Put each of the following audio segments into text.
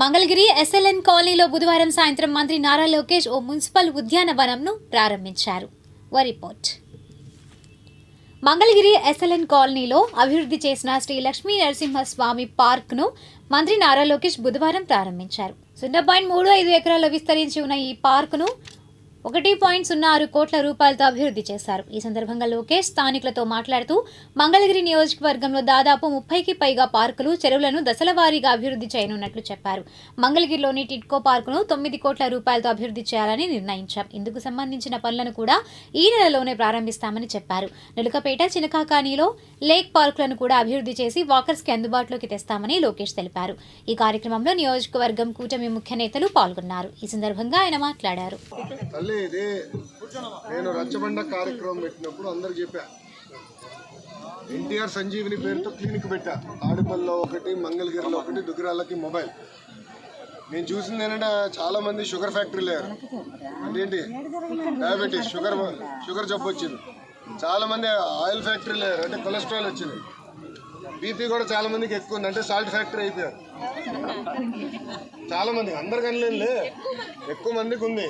Mangalagiri SLN కాలనీలో బుధవారం సాయంత్రం మంత్రి నారా లోకేష్ ఓ మున్సిపల్ ఉద్యానవనంను ప్రారంభించారు. ఓ రిపోర్ట్. మంగళగిరి ఎస్ఎల్ఎన్ కాలనీలో అభివృద్ధి చేసిన శ్రీ లక్ష్మీ నరసింహస్వామి పార్క్ను మంత్రి నారా లోకేష్ బుధవారం ప్రారంభించారు. సున్నా పాయింట్ మూడు ఐదు ఎకరాల్లో విస్తరించి ఉన్న ఈ పార్కును ఒకటి పాయింట్ సున్నా ఆరు కోట్ల రూపాయలతో అభివృద్ధి చేశారు. ఈ సందర్భంగా లోకేష్ స్థానికులతో మాట్లాడుతూ మంగళగిరి నియోజకవర్గంలో దాదాపు ముప్పైకి పైగా పార్కులు చెరువులను దశల వారీగా అభివృద్ధి చేయనున్నట్లు చెప్పారు. మంగళగిరిలోని టిట్కో పార్కును తొమ్మిది కోట్ల రూపాయలతో అభివృద్ధి చేయాలని నిర్ణయించాం ఇందుకు సంబంధించిన పనులను కూడా ఈ నెలలోనే ప్రారంభిస్తామని చెప్పారు. నులకపేట చినకాకానిలో లేక్ పార్కులను కూడా అభివృద్ధి చేసి వాకర్స్కి అందుబాటులోకి తెస్తామని లోకేష్ తెలిపారు. ఈ కార్యక్రమంలో నియోజకవర్గం కూటమి ముఖ్య నేతలు పాల్గొన్నారు. ఈ సందర్భంగా ఆయన మాట్లాడారు. అంటే ఇదే నేను రచ్చబండ కార్యక్రమం పెట్టినప్పుడు అందరికి చెప్పా. ఎన్టీఆర్ సంజీవిని పేరుతో క్లినిక్ పెట్టా. ఆడిపల్లిలో ఒకటి మంగళగిరిలో ఒకటి దుగ్గరాళ్ళకి మొబైల్. నేను చూసింది ఏంటంటే చాలా మంది షుగర్ ఫ్యాక్టరీ లేరు ఏంటి డయాబెటీస్ షుగర్ షుగర్ జబ్బు వచ్చింది. చాలా మంది ఆయిల్ ఫ్యాక్టరీ లేరు అంటే కొలెస్ట్రాల్ వచ్చింది. బీపీ కూడా చాలా మందికి ఎక్కువ ఉంది. అంటే సాల్ట్ ఫ్యాక్టరీ అయిపోయారు. చాలా మంది. అందరికి ఎక్కువ మందికి ఉంది.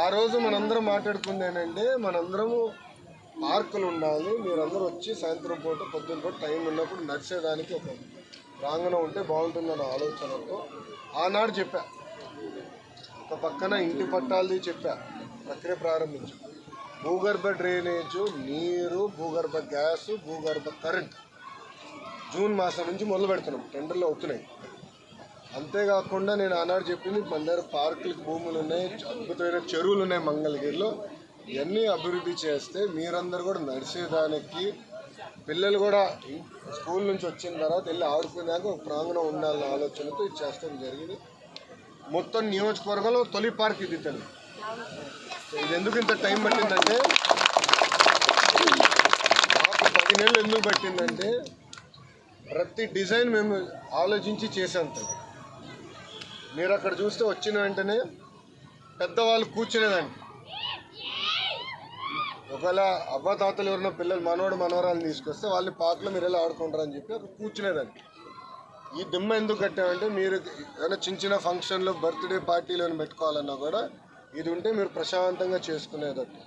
ఆ రోజు మనందరం మాట్లాడుకుంది ఏంటంటే మనందరము పార్కులు ఉండాలి మీరందరూ వచ్చి సాయంత్రం పూట పొద్దున్న పూట టైం ఉన్నప్పుడు నడిచేదానికి ఒక ప్రాంగణం ఉంటే బాగుంటుందన్న ఆలోచనతో ఆనాడు చెప్పా. ఒక పక్కన ఇంటి పట్టాలది చెప్పా ప్రక్రియ ప్రారంభించు. భూగర్భ డ్రైనేజ్ నీరు భూగర్భ గ్యాస్ భూగర్భ కరెంట్. జూన్ మాసం నుంచి మొదలు పెడుతున్నాం టెండర్లు అవుతున్నాయి. అంతేకాకుండా నేను ఆనాడు చెప్పింది మన దగ్గర పార్కులకు భూములు ఉన్నాయి అద్భుతమైన చెరువులు ఉన్నాయి మంగళగిరిలో. ఇవన్నీ అభివృద్ధి చేస్తే మీరందరూ కూడా నడిచేదానికి పిల్లలు కూడా స్కూల్ నుంచి వచ్చిన తర్వాత వెళ్ళి ఆడుకునేదానికి ఒక ప్రాంగణం ఉండాలన్న ఆలోచనతో ఇది చేస్తాం జరిగింది. మొత్తం నియోజకవర్గంలో తొలి పార్క్ ఇది తను ఇది ఎందుకు ఇంత టైం పట్టిందంటే మాకు పది నెలలు ఎందుకు పట్టిందంటే ప్రతి డిజైన్ మేము ఆలోచించి చేసాం తల్లి మీరు అక్కడ చూస్తే వచ్చిన వెంటనే పెద్దవాళ్ళు కూర్చునేదండి. ఒకవేళ అవ్వ తాతలు ఎవరైనా పిల్లలు మనవడు మనవరాలు తీసుకొస్తే వాళ్ళని పార్క్లో మీరు ఎలా ఆడుకుంటారని చెప్పి అక్కడ కూర్చునేదండి. ఈ దిమ్మ ఎందుకు కట్టామంటే మీరు ఏదైనా చిన్న చిన్న ఫంక్షన్లో బర్త్డే పార్టీలు ఏమైనా పెట్టుకోవాలన్నా కూడా ఇది ఉంటే మీరు ప్రశాంతంగా చేసుకునేటట్టు